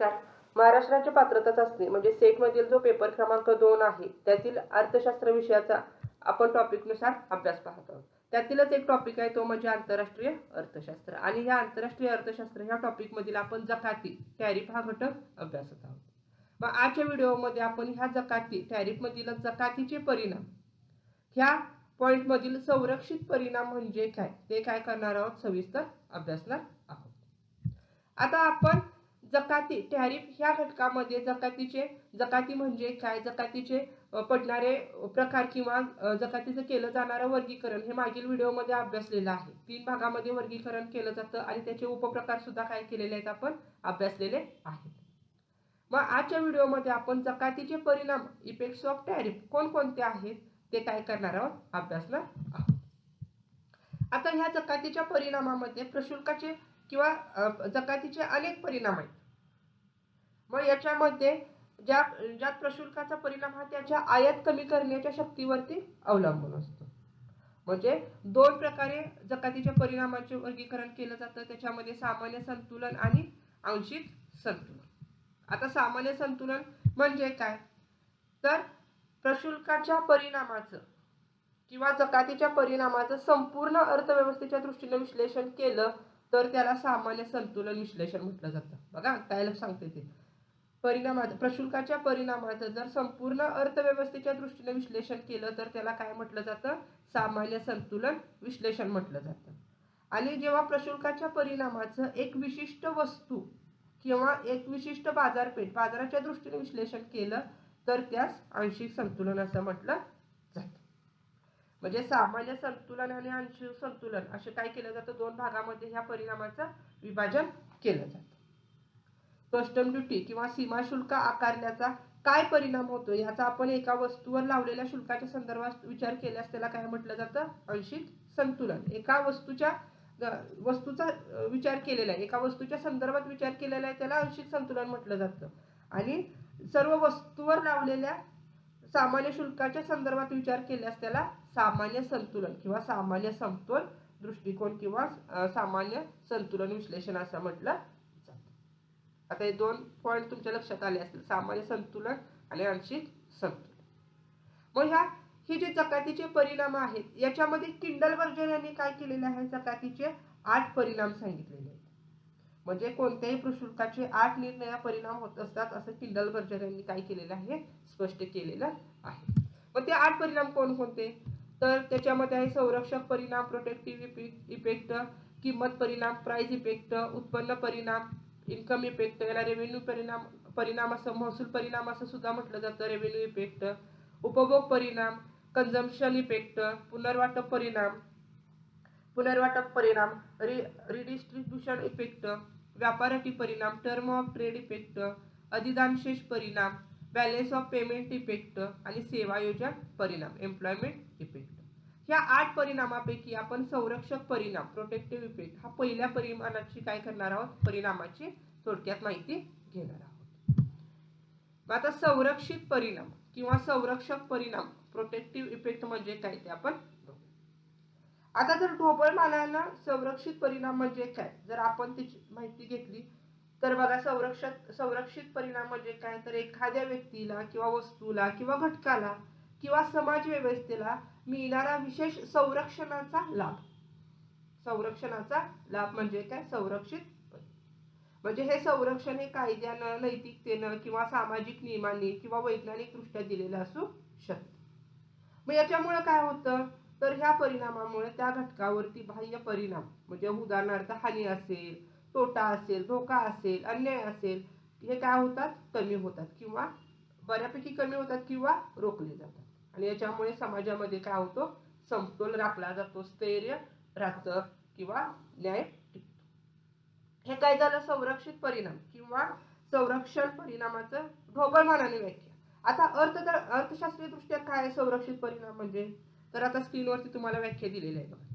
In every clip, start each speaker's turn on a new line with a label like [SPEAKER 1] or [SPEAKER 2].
[SPEAKER 1] चार महाराष्ट्राची पात्रता चाचणी म्हणजे सेटमधील जो पेपर क्रमांक दोन आहे त्यातील अर्थशास्त्र विषयाचा आपण टॉपिकनुसार अभ्यास पाहत आहोत. त्यातीलच एक टॉपिक आहे तो म्हणजे आंतरराष्ट्रीय अर्थशास्त्र. आणि ह्या आंतरराष्ट्रीय अर्थशास्त्र ह्या टॉपिकमधील आपण जकाती टॅरिफ हा घटक अभ्यासत आहोत. मग आजच्या व्हिडिओमध्ये आपण ह्या जकाती टॅरिफमधील जकातीचे परिणाम ह्या पॉईंटमधील संरक्षित परिणाम म्हणजे काय? ते काय करणार आहोत? सविस्तर अभ्यासणार आहोत. आता आपण जकाती टॅरिफ ह्या घटकामध्ये जकातीचे जकाती म्हणजे काय? जकातीचे पडणारे प्रकार किंवा जकातीचं केलं जाणारं वर्गीकरण हे मागील व्हिडिओमध्ये अभ्यासलेलं आहे. तीन भागामध्ये वर्गीकरण केलं जातं आणि त्याचे उपप्रकार सुद्धा काय केलेले आहेत आपण अभ्यासलेले आहेत. मग आजच्या व्हिडिओमध्ये आपण जकातीचे परिणाम इफेक्ट्स ऑफ टॅरिफ कोणकोणते आहेत ते काय करणार आहोत? अभ्यासणार आहोत. आता ह्या जकातीच्या परिणामामध्ये प्रशुल्काचे किंवा जकातीचे अनेक परिणाम आहेत. मग याच्यामध्ये ज्या ज्यात प्रशुल्काचा परिणाम हा त्याच्या आयात कमी करण्याच्या शक्तीवरती अवलंबून असतो. म्हणजे दोन प्रकारे जकातीच्या परिणामाचे वर्गीकरण केलं जातं. त्याच्यामध्ये सामान्य संतुलन आणि आंशिक संतुलन. आता सामान्य संतुलन म्हणजे काय? तर प्रशुल्काच्या परिणामाचं किंवा जकातीच्या परिणामाचं संपूर्ण अर्थव्यवस्थेच्या दृष्टीने विश्लेषण केलं तर त्याला सामान्य संतुलन विश्लेषण म्हटलं जातं. बघा काय सांगते ते. परिणामाचं प्रशुल्काच्या परिणामाचं जर संपूर्ण अर्थव्यवस्थेच्या दृष्टीने विश्लेषण केलं तर त्याला काय म्हटलं जातं? सामान्य संतुलन विश्लेषण म्हटलं जातं. आणि जेव्हा प्रशुल्काच्या परिणामाचं एक विशिष्ट वस्तू किंवा एक विशिष्ट बाजारपेठ बाजाराच्या दृष्टीने विश्लेषण केलं तर त्यास आंशिक संतुलन असं म्हटलं जातं. म्हणजे सामान्य संतुलन आणि आंशिक संतुलन असे काय केलं जातं? दोन भागामध्ये ह्या परिणामाचं विभाजन केलं जातं. कस्टम ड्युटी किंवा सीमा शुल्क आकारण्याचा काय परिणाम होतो याचा आपण एका वस्तूवर लावलेल्या शुल्काच्या संदर्भात विचार केल्यास त्याला काय म्हटलं जातं? अंशिक संतुलन. एका वस्तूच्या वस्तूचा विचार केलेला आहे. एका वस्तूच्या संदर्भात विचार केलेला आहे त्याला अंशिक संतुलन म्हटलं जातं. आणि सर्व वस्तूवर लावलेल्या सामान्य शुल्काच्या संदर्भात विचार केल्यास त्याला सामान्य संतुलन किंवा सामान्य समतोल दृष्टिकोन किंवा सामान्य संतुलन विश्लेषण असं म्हटलं आता हे दोन पॉईंट तुमच्या लक्षात आले असतील. सामान्य संतुलन आणि आंशिक संतुलन. मग ह्या हे जे जकातीचे परिणाम आहेत याच्यामध्ये किंडल वर्जन यांनी काय केलेले आहे? चकातीचे आठ परिणाम सांगितलेले आहेत. म्हणजे कोणत्याही प्रशुल्काचे आठ निर्णया परिणाम होत असतात असं किंडल वर्जन यांनी काय केलेलं आहे? स्पष्ट केलेलं आहे. मग ते आठ परिणाम कोणकोणते तर त्याच्यामध्ये आहे संरक्षक परिणाम प्रोटेक्टिव्ह इफेक्ट किंमत परिणाम प्राइस इफेक्ट उत्पन्न परिणाम इन्कम इफेक्ट याला रेव्हेन्यू परिणाम परिणाम असं महसूल परिणाम असं सुद्धा म्हटलं जातं रेव्हेन्यू इफेक्ट उपभोग परिणाम कन्झम्पशन इफेक्ट पुनर्वाटप परिणाम पुनर्वाटप परिणाम रि रिडिस्ट्रीब्युशन इफेक्ट व्यापाराटी परिणाम टर्म ऑफ ट्रेड इफेक्ट अधिदानशेष परिणाम बॅलेन्स ऑफ पेमेंट इफेक्ट आणि सेवायोजन परिणाम एम्प्लॉयमेंट इफेक्ट ह्या आठ परिणामापैकी आपण संरक्षक परिणाम प्रोटेक्टिव्ह इफेक्ट हा पहिल्या परिमाणाची काय करणार आहोत? परिणामाची थोडक्यात माहिती घेणार आहोत. आता संरक्षित परिणाम किंवा संरक्षक परिणाम प्रोटेक्टिव्ह इफेक्ट म्हणजे काय ते आपण आता जर ढोबळ मानानं संरक्षित परिणाम म्हणजे काय? जर आपण त्याची माहिती घेतली तर बघा संरक्षक संरक्षित परिणाम म्हणजे काय? तर एखाद्या व्यक्तीला किंवा वस्तूला किंवा घटकाला किंवा समाज व्यवस्थेला मिळणारा विशेष संरक्षणाचा लाभ. संरक्षणाचा लाभ म्हणजे काय? संरक्षित म्हणजे हे संरक्षण हे कायद्यानं नैतिकतेनं किंवा सामाजिक नियमांनी किंवा वैज्ञानिकदृष्ट्या दिलेलं असू शकतं. मग याच्यामुळं काय होतं? तर ह्या परिणामामुळे त्या घटकावरती बाह्य परिणाम म्हणजे उदाहरणार्थ हानी असेल तोटा असेल धोका असेल अन्याय असेल हे काय होतात? कमी होतात किंवा बऱ्यापैकी कमी होतात किंवा रोखले जातात. आणि याच्यामुळे समाजामध्ये काय होतो? समतोल राखला जातो. स्थैर्य राहतं किंवा न्याय टिकतो. हे काय झालं? संरक्षित परिणाम किंवा संरक्षण परिणामाचं ढोबळमानाने व्याख्या. आता अर्थ अर्थशास्त्रीय दृष्ट्या काय आहे संरक्षित परिणाम म्हणजे? तर आता स्क्रीनवरती तुम्हाला व्याख्या दिलेली आहे बघा.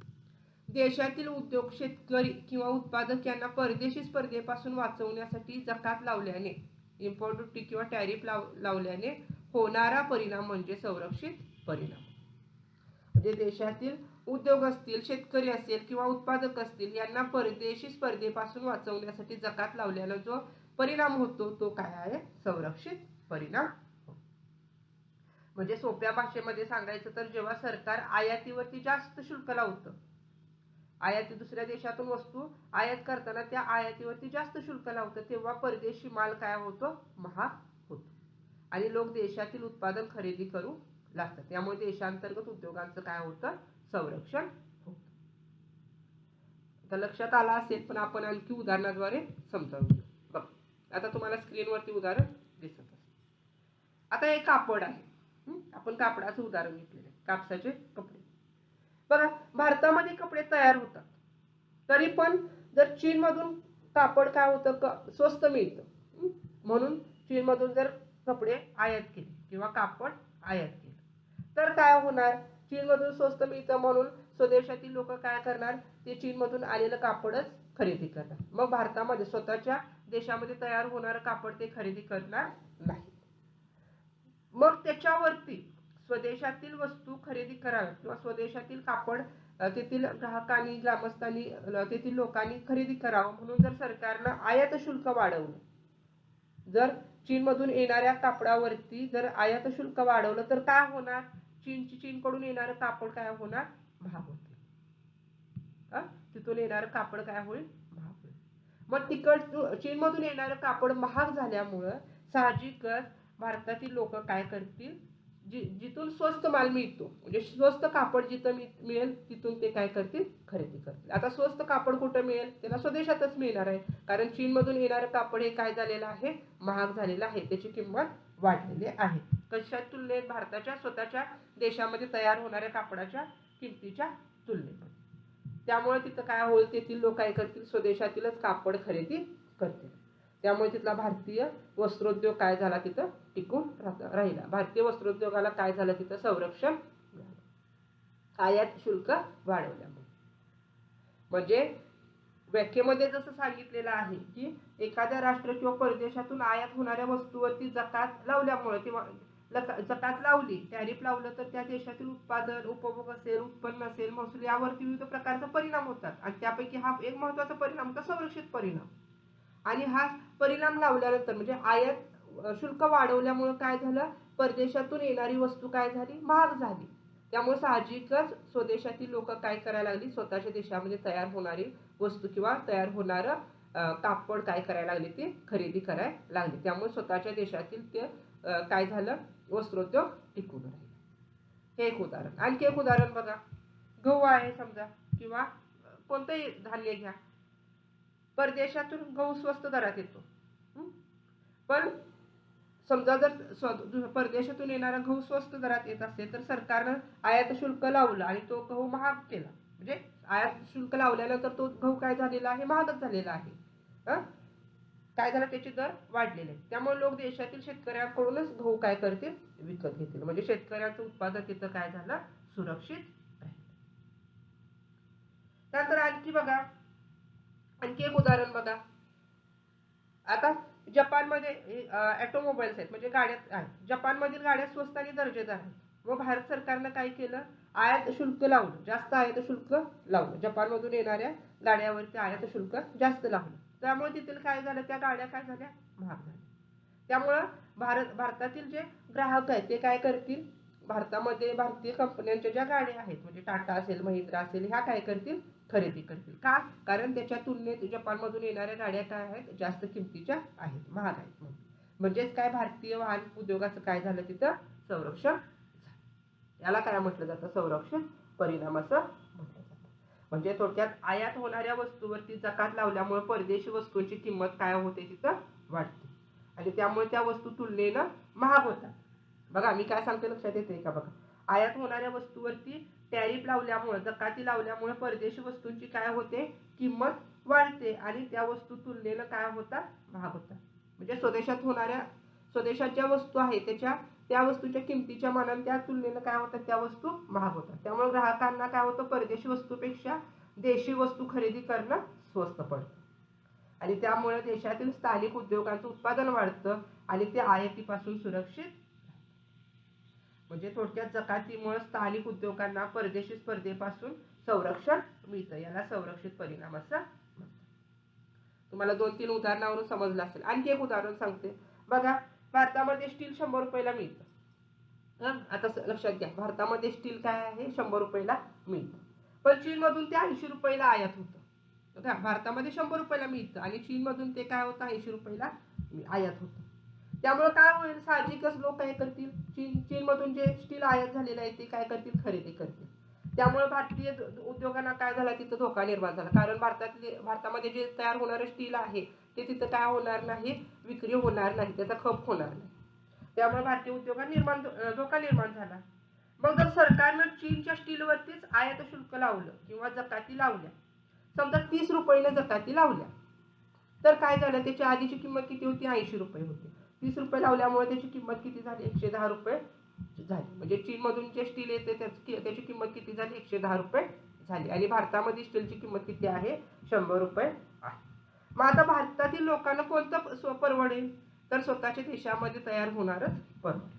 [SPEAKER 1] देशातील उद्योग शेतकरी किंवा उत्पादक यांना परदेशी स्पर्धेपासून वाचवण्यासाठी जकात लावल्याने इम्पोर्ट ड्युटी किंवा टॅरिफ लाव लावल्याने होणारा परिणाम म्हणजे संरक्षित परिणाम. म्हणजे देशातील उद्योग असतील शेतकरी असेल किंवा उत्पादक असतील यांना परदेशी स्पर्धेपासून वाचवण्यासाठी जकात लावल्याला जो परिणाम होतो तो काय आहे? संरक्षित परिणाम. म्हणजे सोप्या भाषेमध्ये सांगायचं तर जेव्हा सरकार आयातीवरती जास्त शुल्क लावतं आयाती दुसऱ्या देशातून वस्तू आयात करताना त्या आयातीवरती जास्त शुल्क लावतं तेव्हा परदेशी माल काय होतो? महाग आणि लोक देशातील उत्पादन खरेदी करू लागतात. त्यामुळे देशांतर्गत उद्योगांचं काय होतं? संरक्षण होतं. आता लक्षात आला असेल पण आपण आणखी उदाहरणाद्वारे समजावून घेऊ. बघ आता तुम्हाला स्क्रीनवरती उदाहरण दिसत असेल. आता हे कापड आहे. आपण कापडाचं उदाहरण घेतलेलं आहे. कापसाचे कपडे. बघा भारतामध्ये कपडे तयार होतात. तरी पण जर चीनमधून कापड काय होतं? क स्वस्त मिळतं. म्हणून चीनमधून जर कपडे आयात केले किंवा कापड आयात केलं. तर काय होणार? चीनमधून स्वस्त मिळतं म्हणून स्वदेशातील लोक काय करणार? ते चीनमधून आलेलं कापडच खरेदी करणार. मग भारतामध्ये स्वतःच्या देशामध्ये तयार होणारं कापड ते खरेदी करणार नाही. मग त्याच्यावरती स्वदेशातील वस्तू खरेदी कराव्या किंवा स्वदेशातील कापड तेथील ग्राहकांनी ग्रामस्थांनी तेथील लोकांनी खरेदी करावं म्हणून जर सरकारनं आयात शुल्क वाढवलं जर चीनमधून येणाऱ्या कापडावरती जर आयात शुल्क वाढवलं तर काय होणार? चीनची चीनकडून येणारं कापड काय होणार? महाग होते तिथून येणारं कापड काय होईल? महाग होईल. मग तिकड चीनमधून येणारं कापड महाग झाल्यामुळं साहजिकच भारतातील लोक काय करतील? जि जिथून स्वस्त माल मिळतो म्हणजे स्वस्त कापड जिथं मिळेल तिथून ते काय करतील? खरेदी करतील. आता स्वस्त कापड कुठं मिळेल? त्यांना स्वदेशातच मिळणार आहे. कारण चीनमधून येणारं कापड हे काय झालेलं आहे? महाग झालेलं आहे. त्याची किंमत वाढलेली आहे. कशा तुलनेत भारताच्या स्वतःच्या देशामध्ये तयार होणाऱ्या कापडाच्या किमतीच्या तुलनेत त्यामुळे तिथं काय होईल? तेथील लोक काय करतील? स्वदेशातीलच कापड खरेदी करतील. त्यामुळे तिथला भारतीय वस्त्रोद्योग काय झाला तिथं? टिकून राहिला. भारतीय वस्त्रोद्योगाला काय झालं तिथं? संरक्षण आयात शुल्क वाढवल्यामुळे. म्हणजे व्याख्येमध्ये जसं सांगितलेलं आहे की एखाद्या राष्ट्र किंवा परदेशातून आयात होणाऱ्या वस्तूवरती जकात लावल्यामुळे किंवा जकात लावली टॅरिफ लावलं तर त्या देशातील उत्पादन उपभोग असेल उत्पन्न असेल महसूल यावरती विविध प्रकारचा परिणाम होतात. आणि त्यापैकी हा एक महत्त्वाचा परिणाम होता संरक्षित परिणाम. आणि हा परिणाम लावल्यानंतर म्हणजे आयात शुल्क वाढवल्यामुळं काय झालं? परदेशातून येणारी वस्तू काय झाली? महाग झाली. त्यामुळे साहजिकच स्वदेशातील लोक काय करायला लागली? स्वतःच्या देशामध्ये तयार होणारी वस्तू किंवा तयार होणारं कापड काय करायला लागले? ते खरेदी करायला लागले. त्यामुळे स्वतःच्या देशातील ते काय झालं? वस्त्रोद्योग टिकून राहील. हे एक उदाहरण. आणखी एक उदाहरण बघा. गहू आहे समजा किंवा कोणतंही धान्य घ्या. परदेशातून गहू स्वस्त दरात येतो. पण समजा जर स्व- परदेशातून येणारा गहू स्वस्त दरात येत असेल तर सरकारनं आयात शुल्क लावलं आणि तो गहू महाग केला. म्हणजे आयात शुल्क लावल्यानंतर तो गहू काय झालेला आहे? महागच झालेला आहे. हं? काय झालं? त्याचे दर वाढलेले आहेत. त्यामुळे लोक देशातील शेतकऱ्यांकडूनच गहू काय करतील? विकत घेतील. म्हणजे शेतकऱ्याचं उत्पादन तिथं काय झालं? सुरक्षित राहील. त्यानंतर आणखी बघा आणखी एक उदाहरण बघा. आता जपानमध्ये ॲटोमोबाईल्स आहेत म्हणजे गाड्या आहेत. जपानमधील गाड्या स्वस्त आणि दर्जेदार आहेत. व भारत सरकारनं काय केलं? आयात शुल्क लावलं. जास्त आयात शुल्क लावलं. जपानमधून येणाऱ्या गाड्यावरती आयात शुल्क जास्त लावलं. त्यामुळे तिथील काय झालं? त्या गाड्या काय झाल्या? महाग झाल्या. त्यामुळं भारत भारतातील जे ग्राहक आहेत ते काय करतील? भारतामध्ये भारतीय कंपन्यांच्या ज्या गाड्या आहेत म्हणजे टाटा असेल महिंद्रा असेल ह्या काय करतील? खरेदी करतील. का? कारण त्याच्या तुलनेत जपानमधून येणाऱ्या गाड्या काय आहेत? जास्त किमतीच्या आहेत. महाग आहेत म्हणून. म्हणजेच काय भारतीय वाहन उद्योगाचं काय झालं तिथं? संरक्षण झालं. याला काय म्हटलं जातं? संरक्षण परिणाम असं म्हटलं जातं. म्हणजे थोडक्यात आयात होणाऱ्या वस्तूवरती जकात लावल्यामुळे परदेशी वस्तूंची किंमत काय होते तिथं? वाढते. आणि त्यामुळे त्या वस्तू तुलनेनं महाग होतात. बघा मी काय सांगते लक्षात येते का? बघा. आयात होणाऱ्या वस्तूवरती टॅरिफ लावल्यामुळे जकाती लावल्यामुळे परदेशी वस्तूंची काय होते? किंमत वाढते आणि त्या वस्तू तुलनेनं काय होतात? महाग होतात. म्हणजे स्वदेशात होणाऱ्या स्वदेशात ज्या वस्तू आहेत त्याच्या त्या वस्तूच्या किमतीच्या मानाने त्या तुलनेनं काय होतात? त्या वस्तू महाग होतात. त्यामुळे ग्राहकांना काय होतं? परदेशी वस्तूपेक्षा देशी वस्तू खरेदी करणं स्वस्त पडतं. आणि त्यामुळे देशातील स्थानिक उद्योगांचं उत्पादन वाढतं आणि ते आयातीपासून सुरक्षित म्हणजे थोडक्यात जकातीमुळे स्थानिक उद्योगांना परदेशी स्पर्धेपासून संरक्षण मिळतं. याला संरक्षित परिणाम असं म्हणतात. तुम्हाला दोन तीन उदाहरणावरून समजलं असेल. आणखी एक उदाहरण सांगते. बघा भारतामध्ये स्टील शंभर रुपयाला मिळतं. आता स- लक्षात घ्या. भारतामध्ये स्टील काय आहे? शंभर रुपयाला मिळतं. पण चीनमधून ते ऐंशी रुपयाला आयात होतं. भारतामध्ये शंभर रुपयाला मिळतं. आणि चीनमधून ते काय होतं? ऐंशी रुपयाला आयात होतं. त्यामुळे काय होईल? साहजिकच लोक काय करतील. चीन चीनमधून जे स्टील आयात झालेलं आहे ते काय करतील? खरेदी करतील. त्यामुळे भारतीय उद्योगांना काय झाला? तिथं धोका निर्माण झाला. कारण भारतातले भारतामध्ये जे तयार होणारं स्टील आहे ते तिथं काय होणार नाही? विक्री होणार नाही. त्याचा खप होणार नाही. त्यामुळे भारतीय उद्योगात निर्माण धोका निर्माण झाला. मग जर सरकारनं चीनच्या स्टीलवरतीच आयात शुल्क लावलं किंवा जकाती लावल्या समजा तीस रुपयेनं जकाती लावल्या तर काय झालं? त्याची आधीची किंमत किती होती? ऐंशी रुपये होती. तीस रुपये लावल्यामुळे त्याची किंमत किती झाली? एकशे दहा रुपये झाली. म्हणजे चीनमधून जे स्टील येते त्याची त्याची किंमत किती झाली? एकशे दहा रुपये झाली. आणि भारतामध्ये स्टीलची किंमत किती आहे? शंभर रुपये आहे. मग आता भारतातील लोकांना कोणतं स्व परवडेल? तर स्वतःच्या देशामध्ये तयार होणारच परवडेल.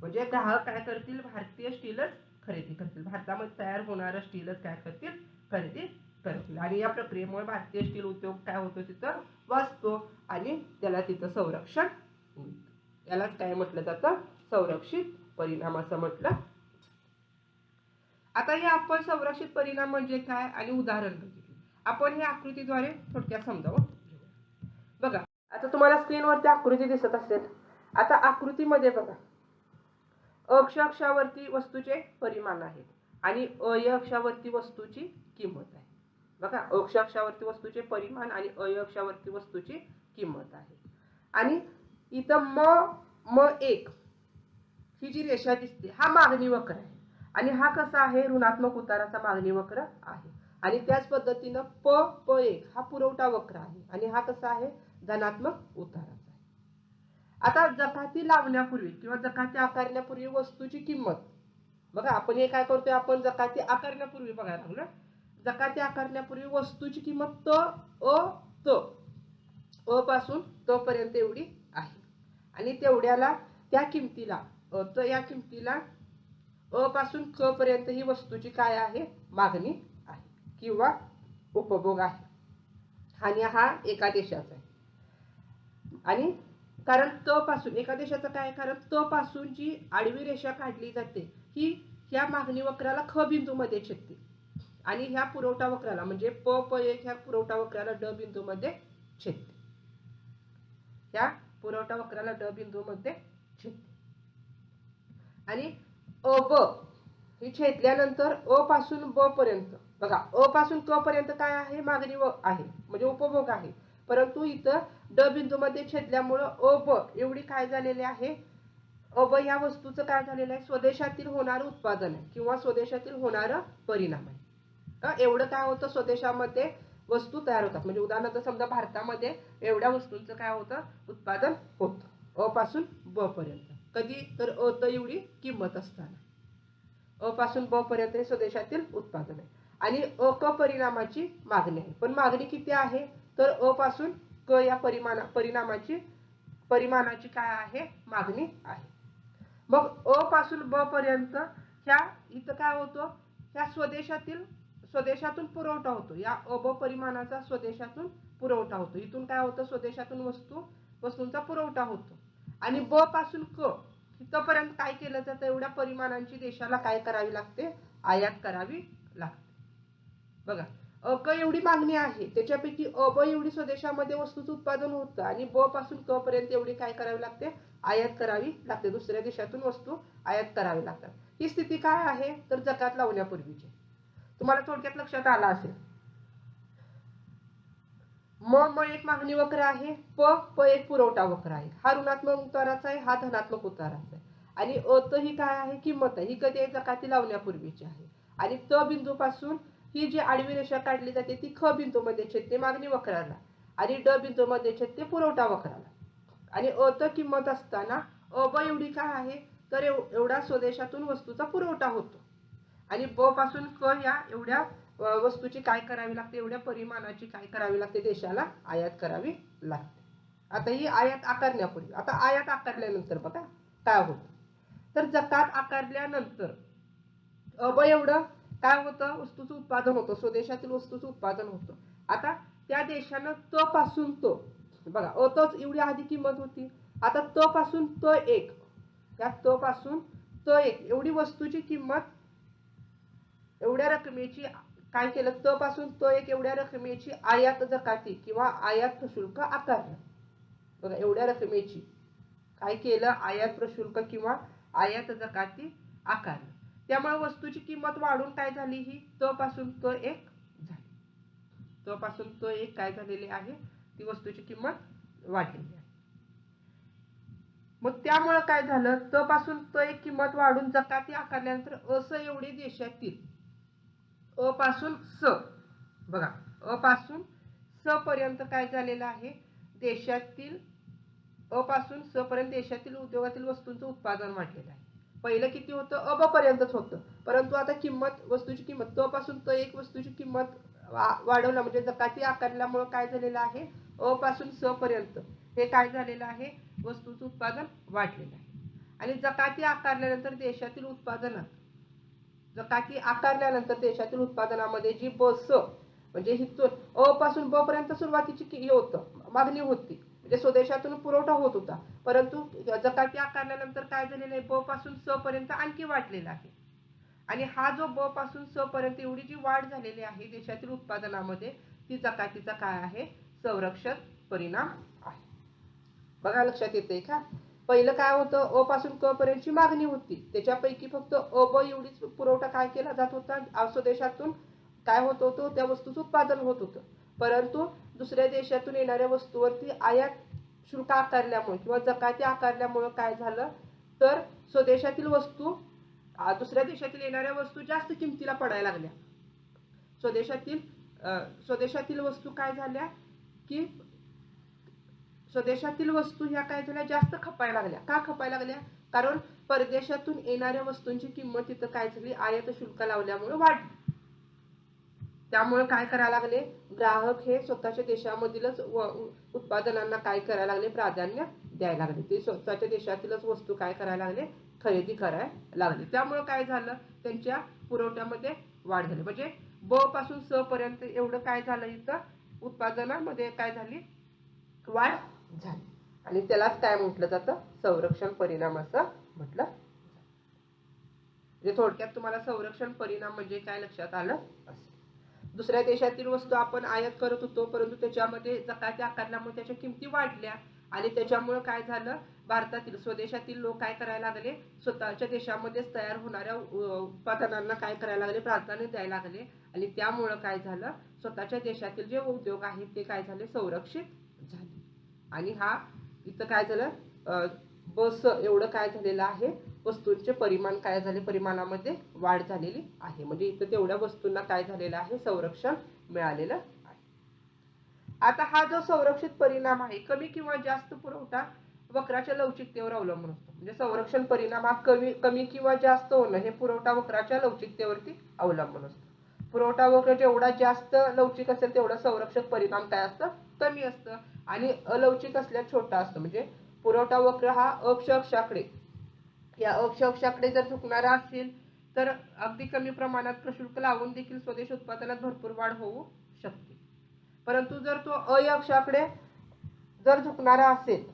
[SPEAKER 1] म्हणजे ग्राहक काय करतील? भारतीय स्टीलच खरेदी करतील. भारतामध्ये तयार होणारं स्टीलच काय करतील? खरेदी करतील. आणि या प्रक्रियेमुळे भारतीय स्टील उद्योग काय होतो तिथं? वाचतो आणि त्याला तिथं संरक्षण यालाच काय म्हटलं जातं संरक्षित परिणाम असं म्हटलं. आता हे आपण संरक्षित परिणाम म्हणजे काय आणि उदाहरण बघितलं. आपण हे आकृतीद्वारे थोडक्यात समजावून बघा आता तुम्हाला स्क्रीनवरती आकृती दिसत असेल. आता आकृतीमध्ये बघा. अक्ष अक्षावरती वस्तूचे परिमाण आहेत आणि अय अक्षावरती वस्तूची किंमत आहे. बघा अक्ष अक्षावरती वस्तूचे परिमाण आणि अय अक्षावरती वस्तूची किंमत आहे. आणि इथं म म एक. ही जी रेषा दिसते हा मागणी वक्र आहे. आणि हा कसा आहे? ऋणात्मक उताराचा मागणी वक्र आहे. आणि त्याच पद्धतीनं प प एक हा पुरवठा वक्र आहे. आणि हा कसा आहे? धनात्मक उताराचा आहे. आता जकाती लावण्यापूर्वी किंवा जकाती आकारण्यापूर्वी वस्तूची किंमत. बघा आपण हे काय करतोय? आपण जकाती आकारण्यापूर्वी बघायला लागलो जकाती आकारण्यापूर्वी वस्तूची किंमत त अ त. अ पासून त पर्यंत एवढी आणि तेवढ्याला त्या किमतीला अ त या किमतीला अ पासून क पर्यंत ही वस्तूची काय आहे? मागणी आहे किंवा उपभोग आहे. आणि हा एका देशाचा आहे. आणि कारण त पासून एका देशाचं काय आहे? कारण त पासून जी आडवी रेषा काढली जाते ही ह्या मागणी वक्राला ख बिंदूमध्ये छेदते. आणि ह्या पुरवठा वक्राला म्हणजे प प एक ह्या पुरवठा वक्राला ड बिंदूमध्ये छेदते. ह्या पुरवठा वक्राला ड बिंदूमध्ये छेद. आणि अ ब ही छेदल्यानंतर अ पासून ब पर्यंत. बघा अ पासून क पर्यंत काय आहे? मागणी व आहे. म्हणजे उपभोग आहे. परंतु इथं ड बिंदूमध्ये छेदल्यामुळं अ ब एवढी काय झालेली आहे? अ ब या वस्तूचं काय झालेलं आहे? स्वदेशातील होणारं उत्पादन आहे किंवा स्वदेशातील होणारं परिणाम आहे. एवढं काय होतं? स्वदेशामध्ये वस्तू तयार होतात. म्हणजे उदाहरणार्थ समजा भारतामध्ये एवढ्या वस्तूंचं काय होतं? उत्पादन होतं. अ पासून ब पर्यंत. कधी तर अ त एवढी किंमत असताना. अ पासून ब पर्यंत हे स्वदेशातील उत्पादन आहे. आणि अ क परिणामाची मागणी आहे. पण मागणी किती आहे? तर अ पासून क या परिमाणा परिणामाची परिमाणाची काय आहे? मागणी आहे. मग अ पासून ब पर्यंत ह्या इथं काय होतं? ह्या स्वदेशातील स्वदेशातून पुरवठा होतो. या अब परिमाणाचा स्वदेशातून पुरवठा होतो. इथून काय होतं? स्वदेशातून वस्तू वस्तूंचा पुरवठा होतो. आणि ब पासून क इथपर्यंत काय केलं जातं? एवढ्या परिमाणांची देशाला काय करावी लागते? आयात करावी लागते. बघा अ क एवढी मागणी आहे. त्याच्यापैकी अ ब एवढी स्वदेशामध्ये वस्तूचं उत्पादन होतं आणि ब पासून क पर्यंत एवढी काय करावी लागते? आयात करावी लागते. दुसऱ्या देशातून वस्तू आयात करावी लागतात. ही स्थिती काय आहे? तर जकात लावण्यापूर्वीची. तुम्हाला थोडक्यात लक्षात आला असेल. म म एक मागणी वक्र आहे प प एक पुरवठा वक्र आहे. हा ऋणात्मक उताराचा आहे हा धनात्मक उताराचा आहे. आणि अत ही काय आहे? किंमत आहे. ही कधी आहे जकाती लावण्यापूर्वीची आहे. आणि त बिंदूपासून ही जी आडवी रेषा काढली जाते ती ख बिंदूमध्ये छेदते मागणी वक्राला. आणि ड बिंदूमध्ये छेदते पुरवठा वक्राला. आणि अ त किंमत असताना अ ब एवढी काय आहे? तर एवढा स्वदेशातून वस्तूचा पुरवठा होतो. आणि ब पासून क या एवढ्या वस्तूची काय करावी लागते एवढ्या परिमाणाची काय करावी लागते देशाला आयात करावी लागते. आता ही आयात आकारण्यापूर्वी आता आयात आकारल्यानंतर बघा काय होतं? तर जकात आकारल्यानंतर अब एवढं काय होतं? वस्तूचं उत्पादन होतं स्वदेशातील वस्तूचं उत्पादन होतं. आता त्या देशानं तो पासून तो बघा अ तोच एवढी आधी किंमत होती. आता तो पासून तो एक या त पासून तो एक एवढी वस्तूची किंमत एवढ्या रकमेची काय केलं? त पासून तो एक एवढ्या रकमेची आयात जकाती किंवा आयात प्रशुल्क आकारलं. बघा एवढ्या रकमेची काय केलं? आयात प्रशुल्क किंवा आयात जकाती आकारलं. त्यामुळे वस्तूची किंमत वाढून काय झाली ही? त पासून तो एक झाली. त पासून तो एक काय झालेली आहे? ती वस्तूची किंमत वाढलेली आहे. मग त्यामुळं काय झालं? त पासून तो एक किंमत वाढून जकाती आकारल्यानंतर असं एवढे देशातील अ पासून स. बघा अ पासून स पर्यंत काय झालेलं आहे? देशातील अ पासून स पर्यंत देशातील उद्योगातील वस्तूंचं उत्पादन वाढलेलं आहे. पहिलं किती होतं? अ ब पर्यंतच होतं. परंतु आता किंमत वस्तूची किंमत त पासून त एक वस्तूची किंमत वा- वाढवलं. म्हणजे जकाती आकारल्यामुळं काय झालेलं आहे? अ पासून स पर्यंत. हे काय झालेलं आहे? वस्तूचं उत्पादन वाढलेलं आहे. आणि जकाती आकारल्यानंतर देशातील उत्पादनात जकाती आकारल्यानंतर देशातील उत्पादनामध्ये जी बस म्हणजे हिथून अ पासून ब पर्यंत सुरुवातीची हे होतं मागणी होती. म्हणजे स्वदेशातून पुरवठा होत होता. परंतु जकाती आकारल्यानंतर काय झालेलं आहे ब पासून स पर्यंत आणखी वाढलेला आहे. आणि हा जो ब पासून स पर्यंत एवढी जी वाढ झालेली आहे देशातील उत्पादनामध्ये ती जकातीचा काय आहे? संरक्षण परिणाम आहे. बघा लक्षात येते का? पहिलं काय होतं? अ पासून क पर्यंतची मागणी होती. त्याच्यापैकी फक्त अ ब एवढीच पुरवठा काय केला जात होता? स्वदेशातून काय होत होतं? त्या वस्तूचं उत्पादन होत होतं. परंतु दुसऱ्या देशातून येणाऱ्या वस्तूवरती आयात शुल्क आकारल्यामुळे किंवा जकाती आकारल्यामुळं काय झालं? तर स्वदेशातील वस्तू दुसऱ्या देशातील येणाऱ्या वस्तू जास्त किमतीला पडायला लागल्या. स्वदेशातील स्वदेशातील वस्तू काय झाल्या? की स्वदेशातील वस्तू ह्या काय झाल्या जास्त खपायला लागल्या. का खपायला लागल्या? कारण परदेशातून येणाऱ्या वस्तूंची किंमत तिथं काय झाली? आयात शुल्क लावल्यामुळे वाढली. त्यामुळे काय करायला लागले? ग्राहक हे स्वतःच्या देशामधीलच उत्पादनांना काय करायला लागले? प्राधान्य द्यायला लागले. ते स्वतःच्या देशातीलच वस्तू काय करायला लागले? खरेदी करायला लागले. त्यामुळे काय झालं? त्यांच्या पुरवठ्यामध्ये वाढ झाली. म्हणजे ब पासून स पर्यंत एवढं काय झालं इथं? उत्पादनामध्ये काय झाली? वाढ झाली. आणि त्यालाच काय म्हटलं जातं? संरक्षण परिणाम असं म्हटलं म्हणजे थोडक्यात तुम्हाला संरक्षण परिणाम म्हणजे काय लक्षात आलं? असेल दुसऱ्या देशातील वस्तू आपण आयात करत होतो परंतु त्याच्यामध्ये जकाच्या आकारल्यामुळे त्याच्या किमती वाढल्या. आणि त्याच्यामुळे काय झालं? भारतातील स्वदेशातील लोक काय करायला लागले? स्वतःच्या देशामध्येच तयार होणाऱ्या उत्पादनांना काय करायला लागले? प्राधान्य द्यायला लागले. आणि त्यामुळं काय झालं? स्वतःच्या देशातील जे उद्योग आहेत ते काय झाले? संरक्षित झाले. आणि हा इथं काय झालं? बस एवढं काय झालेलं आहे? वस्तूंचे परिमाण काय झाले? परिमाणामध्ये वाढ झालेली आहे. म्हणजे इथं तेवढ्या वस्तूंना काय झालेलं आहे? संरक्षण मिळालेलं आहे. आता हा जो संरक्षित परिणाम आहे कमी किंवा जास्त पुरवठा वक्राच्या लवचिकतेवर अवलंबून असतो. म्हणजे संरक्षण परिणाम हा कमी कमी किंवा जास्त होणं हे पुरवठा वक्राच्या लवचिकतेवरती अवलंबून असतो. पुरवठा वक्र जेवढा जास्त लवचिक असेल तेवढा संरक्षक परिणाम काय असतं? कमी असतं. आणि अलवचिक असल्यास छोटा असतो. म्हणजे पुरवठा वक्र हा अक्ष अक्षाकडे. या अक्ष अक्षाकडे जर झुकणारा असेल तर अगदी कमी प्रमाणात प्रशुल्क लावून देखील स्वदेश उत्पादनात भरपूर वाढ होऊ शकते. परंतु जर तो अय अक्षाकडे जर झुकणारा असेल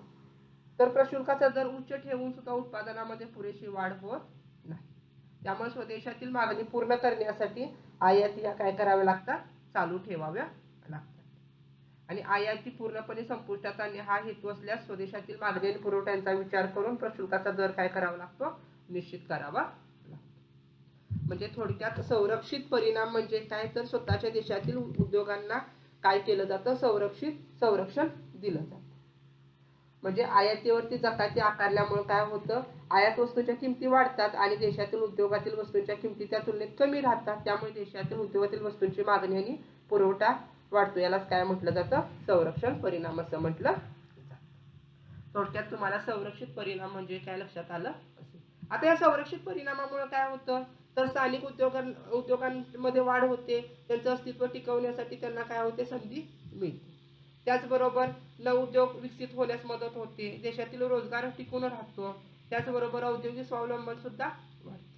[SPEAKER 1] तर प्रशुल्काचा दर उच्च ठेवून सुद्धा उत्पादनामध्ये पुरेशी वाढ होत नाही. त्यामुळे स्वदेशातील मागणी पूर्ण करण्यासाठी आयाती या काय कराव्या लागतात? चालू ठेवाव्या आणि आयाती पूर्णपणे संपुष्टात आणणे हा हेतू असल्यास स्वदेशातील मागणी आणि पुरवठ्यांचा विचार करून प्रशुल्काचा दर काय करावा लागतो? निश्चित करावा म्हणजे थोडक्यात संरक्षित परिणाम म्हणजे काय? तर स्वतःच्या देशातील उद्योगांना काय केलं जातं? संरक्षित संरक्षण दिलं जातं. म्हणजे आयातीवरती जकाती आकारल्यामुळे काय होतं? आयात वस्तूंच्या किमती वाढतात आणि देशातील उद्योगातील वस्तूंच्या किमती त्या तुलनेत कमी राहतात. त्यामुळे देशातील उद्योगातील वस्तूंची मागणी आणि पुरवठा वाढतो. यालाच काय म्हटलं जातं? संरक्षण परिणाम असं म्हटलं थोडक्यात तुम्हाला संरक्षित परिणाम म्हणजे काय लक्षात आलं? असेल आता या संरक्षित परिणामामुळे काय होतं? तर स्थानिक उद्योगां उद्योगांमध्ये वाढ होते. त्यांचं अस्तित्व टिकवण्यासाठी त्यांना काय होते? संधी मिळते. त्याचबरोबर नवउद्योग विकसित होण्यास मदत होते. देशातील रोजगार टिकून राहतो. त्याचबरोबर औद्योगिक स्वावलंबन सुद्धा वाढते.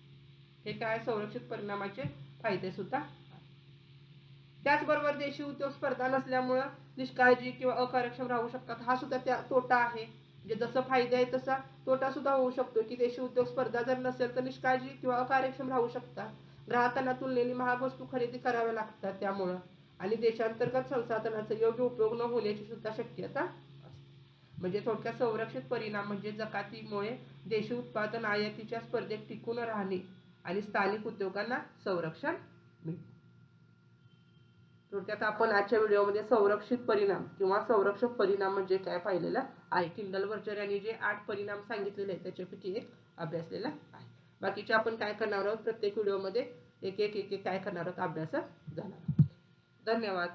[SPEAKER 1] हे काय संरक्षित परिणामाचे फायदे सुद्धा त्याचबरोबर देशी उद्योग स्पर्धा नसल्यामुळं निष्काळजी किंवा अकार्यक्षम राहू शकतात. हा सुद्धा त्या तोटा आहे. म्हणजे जसं फायदा आहे तसा तोटा सुद्धा होऊ शकतो की देशी उद्योग स्पर्धा जर नसेल तर निष्काळजी किंवा अकार्यक्षम राहू शकतात. ग्राहकांना तुलनेने महाग वस्तू खरेदी कराव्या लागतात त्यामुळं. आणि देशांतर्गत संसाधनाचा योग्य उपयोग न होण्याची सुद्धा शक्यता असते. म्हणजे थोडक्यात संरक्षित परिणाम म्हणजे जकातीमुळे देशी उत्पादन आयातीच्या स्पर्धेत टिकून राहणे आणि स्थानिक उद्योगांना संरक्षण मिळते. थोडक्यात आपण आजच्या व्हिडिओमध्ये संरक्षित परिणाम किंवा संरक्षक परिणाम म्हणजे काय पाहिलेलं आहे. किंडल वर्चर यांनी जे आठ परिणाम सांगितलेले आहेत त्याच्यापैकी एक अभ्यासलेला आहे. बाकीचे आपण काय करणार आहोत? प्रत्येक व्हिडिओमध्ये एक एक एक एक काय करणार आहोत? अभ्यास जाणार आहोत. धन्यवाद.